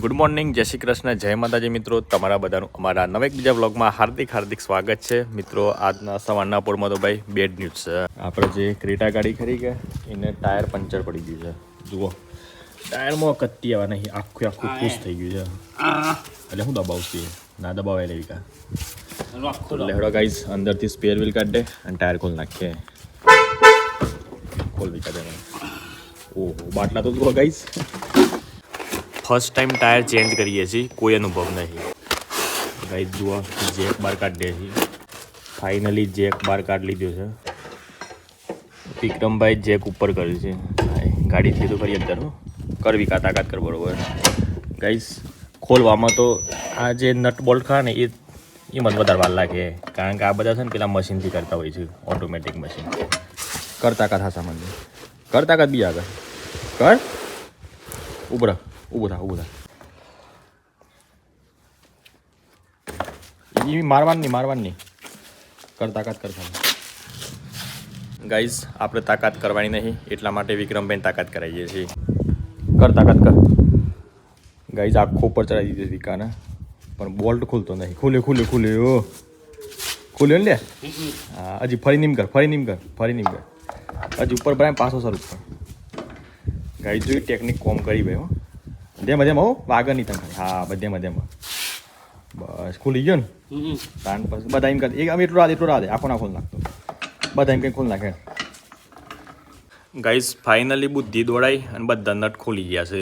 Good morning જય શ્રી કૃષ્ણ જય માતાજી મિત્રો. તમારા બધાનું અમારા નવા એક બીજા બ્લોગમાં હાર્દિક હાર્દિક સ્વાગત છે. મિત્રો આજના સવારના પોરમાં તો ભાઈ બેડ ન્યૂઝ છે. આપણે જે ક્રેટા ગાડી ખરી કે એને ટાયર પંચર પડી ગયું છે. જુઓ. ટાયરમાં કત્તી આવવા નહીં આખું આખું ખુશ થઈ ગયું છે. એટલે હું દબાવશું ના દબાવાય લેવી કા. એટલે હેડો ગાઈઝ અંદરથી સ્પેર વ્હીલ કાઢ અને ટાયર ખોલ નાખીએ ખોલવી કાઢે ઓહો બાટલા તો જુઓ guys first time tyre change કરીએ છીએ, કોઈ અનુભવ નહીં. ગાઈ જુઓ જેક બાર કાઢીએ છીએ ફાઇનલી જેક બાર કાઢી લીધો છે. વિક્રમભાઈ જેક ઉપર કર્યું છે. ગાડી તો કરી અંદર કરવી કા તાકાત કર બરોબર. ગાઈસ ખોલવામાં તો આ જે નટ બોલ્ટ ખા ને એ એ મને વધારે વાર લાગે. કારણ કે આ બધા છે ને પેલા મશીનથી કરતા હોય છે. ઓટોમેટિક મશીન કરતા તાકાત હા સામાન્ય કર તાકાત બી આગળ. કર. ઉભરા ઊભું થા ઊભું થા. એ મારવાનું મારવાનું કર તાકાત કર ખાલી ગાઈઝ આપણે તાકાત કરવાની નહીં એટલા માટે વિક્રમભાઈ તાકાત કરાવીએ છીએ. કર તાકાત કર. ગાઈઝ આખો ઉપર ચડાવી દીધો વિકાને. પણ બોલ્ટ ખુલતો નહીં. ખુલે ખુલે ખુલે ઓ ખુલ્યો ને લે? હા હજી ફરી નીમ કર ફરી નીમ કર ફરી નીમ કર. હજી ઉપર ભરાય પાછો સર ઉપર ગાઈઝ જોઈ ટેકનિક કોમ કરી ભાઈ હો. બધે મધ્યમાં હો વાગર નહીં તમે હા બધે મધ્યમાં. બસ ખુલી ગયો ને? તાન પછી બધા એમ કરે એક આમ એટલું રાત એટલું રાત દે. આખો ના ખોલ નાખતો બધા એમ કંઈ ખોલ નાખે. ગાઈસ ફાઇનલી બુદ્ધિ દોડાઈ અને બધા નટ ખોલી ગયા છે.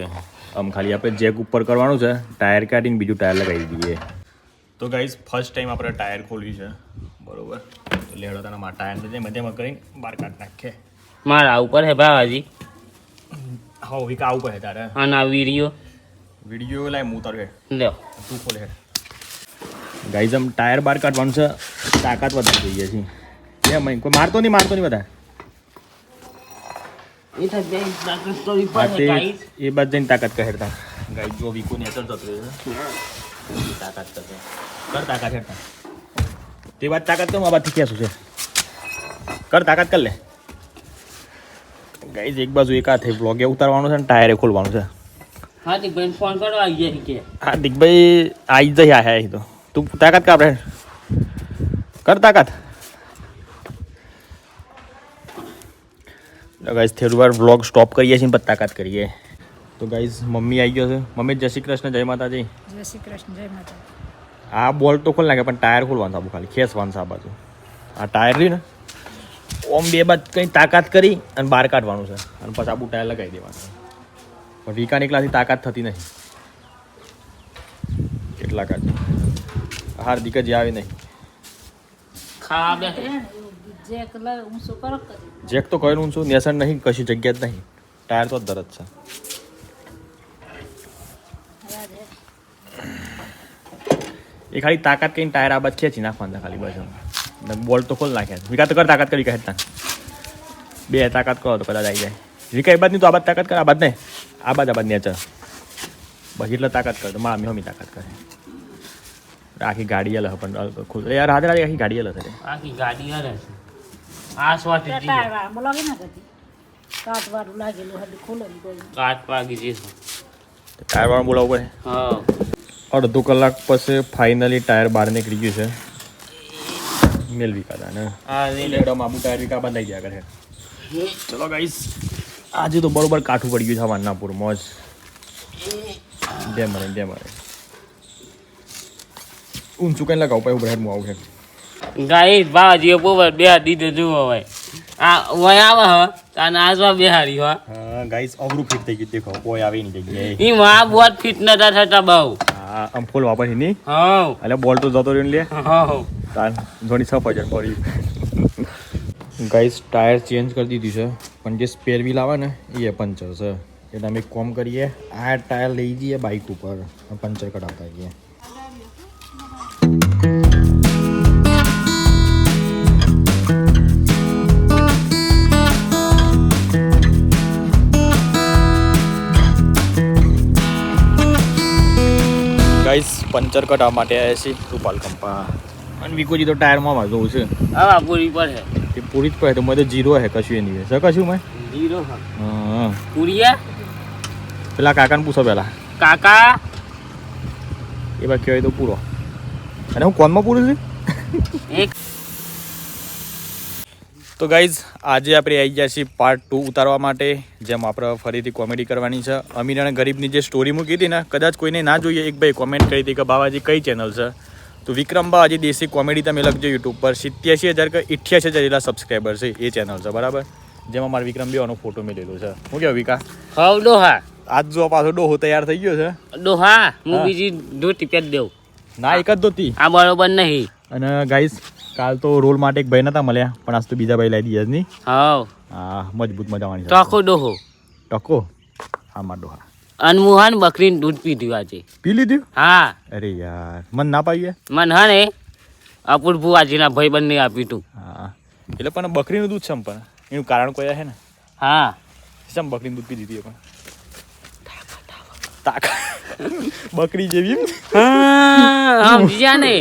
આમ ખાલી આપણે જેક ઉપર કરવાનું છે ટાયર કાઢીને બીજું ટાયર લગાવી દઈએ. તો ગાઈસ ફર્સ્ટ ટાઈમ આપણે ટાયર ખોલ્યું છે. બરોબર? તો લેડો તને મારા ટાયર બધે મધ્યમાં કરીને બહાર કાઢ નાખે મારા ઉપર હે બાવાજી હા વિકા આવું પડે તારે? અને આ વીડિયો વીડિયો લાય હું તારે લ્યો. તું ખોલે ગાઈઝ આમ ટાયર બાર કાઢવાનું છે. તાકાત વધારે જોઈએ છે. એમ અહીં કોઈ મારતો નહીં મારતો નહીં બધા એ બાદ જઈને તાકાત કહેરતા ગાઈ જો વીકો ને અસર છે. તાકાત કરતો કર તાકાત હેરતા તે વાત તાકાત તો આ બાદથી ક્યાં શું છે. કર તાકાત કર લે. ગાઈઝ એક બાજુ એક થઈ બ્લોગે ઉતારવાનું છે ને ટાયરે ખોલવાનું છે. હા તે બેન ફોન કરો આવી જાય કે. હા આવી જઈ આ હે તો. તું તાકાત કાપ આપણે? કર તાકાત. ગાઈઝ થોડી વાર વ્લોગ સ્ટોપ કરીએ છીએ ને પછી તાકાત કરીએ. તો ગાઈઝ મમ્મી આવી ગયો છે. મમ્મી જય શ્રી કૃષ્ણ જય માતાજી. જય શ્રી કૃષ્ણ જય માતા આ બોલ તો ખોલ નાખે પણ ટાયર ખોલવાનું સાબુ ખાલી. ખેંચવાનું છે આ બાજુ. આ ટાયર રહ્યું ને ઓમ બે બાદ કંઈ તાકાત કરી અને બહાર કાઢવાનું છે. અને પછી આબુ ટાયર લગાવી દેવાનું પણ વીકા નીકળાથી તાકાત થતી નહીં. કેટલા કાઢ હાર્દિક જ આવે નહીં. જેક તો કહ્યું છું નેસણ નહીં કશી જગ્યા જ નહીં. ટાયર તો જ દરજ છે. એ ખાલી તાકાત કરીને ટાયર આ બાદ ખેંચી નાખવાના ખાલી બસ બોલ તો ખોલ નાખ્યા વિકા તો કર તાકાત કરી કહેતા બે તાકાત કરો તો કદાચ આવી જાય. વિકા એ બાદ નહીં તો આ બાદ તાકાત કર આ બાદ નહીં આ બાદ આ બાદ નેચર બસ એટલે તાકાત કરે મારા મેં હમી તાકાત કરે. આખી ગાડી અલગ પણ ખુદ. યાર રાધે રાધે આખી ગાડી અલગ છે આખી ગાડી હરે છે. આ સ્વાટ લાગે ના કદી કાટ વાળું લાગેલું હતું ખોલો કાટ પાગી જઈશું ટાયર વાળા બોલાવવું પડે. હા. અડધો કલાક પછી ફાઇનલી ટાયર બહાર નીકળી ગયું છે. મેલવી કાઢા ને આ રે લેડમ આબુ ટાયર વિકા બંધાઈ ગયા કરે. ચલો ગાઈસ આજે તો બરોબર કાઠું પડી ગયું છે વાન્નાપુર મોજ. દે મને દે મને ઊંચું કઈ લગાવ? પછી ઉભર આવું છે. ગાઈસ બાજી બોબર બે દીધો જુઓ હવે. આ વય આવે હવે તાને આજવા બેહારી હો. હા ગાઈસ અવરું ફિટ થઈ ગયું દેખો કોઈ આવી નહીં જગ્યાએ. ઈ માં બોટ ફિટ નતા થતા બહુ. હા આમ ફૂલ વાપરી નહીં હા એટલે બોલ તો જતો રહ્યો ને લે. હા તાર ઘણી છ હજાર પડી. ગાઈસ ટાયર ચેન્જ કરી દીધું છે પણ જે સ્પેર વ્હીલ આવે ને એ પંચર છે એટલે અમે કોમ કરીએ આ ટાયર લઈ જઈએ બાઇક ઉપર પંચર કઢાવતા જઈએ ગાઈસ પંચર કઢાવવા માટે આવ્યા છીએ રૂપાલ કંપા અને વિકોજી તો ટાયરમાં વાંધો છે હા પૂરી પડે એ પૂરી જ કહે તો મને જીરો હે કશું એની છે કશું મેં? જીરો હા. પૂરીયા પેલા કાકાને પૂછો પેલા. કાકા? એ બાકી હોય તો પૂરો. અને હું કોનમાં પૂરું છું? એક. તો ગાઈઝ આજે આપણે આવી ગયા છીએ પાર્ટ ટુ ઉતારવા માટે જેમ આપણે ફરીથી કોમેડી કરવાની છે. અમીર અને ગરીબની જે સ્ટોરી મૂકી હતી ને કદાચ કોઈને ના જોઈએ એક ભાઈ કોમેન્ટ કરી હતી કે બાવાજી કઈ ચેનલ છે? તો વિક્રમબા હજી દેશી કોમેડી તમે લખજો યુટ્યુબ પર. સિત્યાસી હજાર કે ઇઠ્યાસી હજાર જેટલા સબસ્ક્રાઈબર છે એ ચેનલ છે બરાબર? જેમાં મારા વિક્રમ બેવાનો ફોટો મેલેલો છે. હું કેવું વિકા? હવ ડોહા. આજ જો પાછો ડોહો તૈયાર થઈ ગયો છે. ડોહા હું બીજી ધોતી પહેરી દેવ ના એક જ ધોતી? આ બરોબર નહીં. અને ગાઈઝ કાલ તો રોલ માટે એક ભાઈ નતા મળ્યા પણ આજ તો બીજા ભાઈ લાવી દીધા નહીં હા હા મજબૂત મજાવાની તો ટકો ડોહો. ટકો? હા માર ડોહા. અનમુહાન બકરીને દૂધ પીધું આજે. પી લીધું? હા. અરે યાર મન ના પાઈએ મન હા ને અપૂર ભુવાજીના ભાઈ બંને આપ્યું તું. હા. એટલે પણ બકરીનું દૂધ છે પણ. એનું કારણ કોઈ છે ને? હા. શમ બકરીનું દૂધ પી દીધી પણ? તાકા બકરી જેવી હા સમજ્યા ને?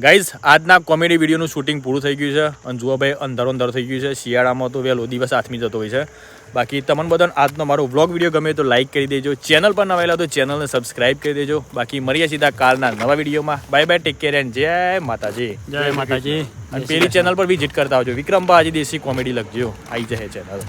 ગાઈઝ આજના કોમેડી વિડીયોનું શૂટિંગ પૂરું થઈ ગયું છે. અને જુઓ ભાઈ અંધારો અંધારો થઈ ગયું છે. શિયાળામાં તો વહેલો દિવસ હાથમી જતો હોય છે. બાકી તમને બધાને આજનો મારો વ્લોગ વીડિયો ગમે તો લાઇક કરી દેજો. ચેનલ પર નવાયેલા તો ચેનલને સબસ્ક્રાઇબ કરી દેજો. બાકી મળીએ સીધા કાલના નવા વિડીયોમાં. Bye bye take care and જય માતાજી. જય માતાજી. અને પેલી ચેનલ પર વિઝિટ કરતા આવજો. વિક્રમભાઈ આજે દેશી કોમેડી લખજો. આવી જશે ચેનલ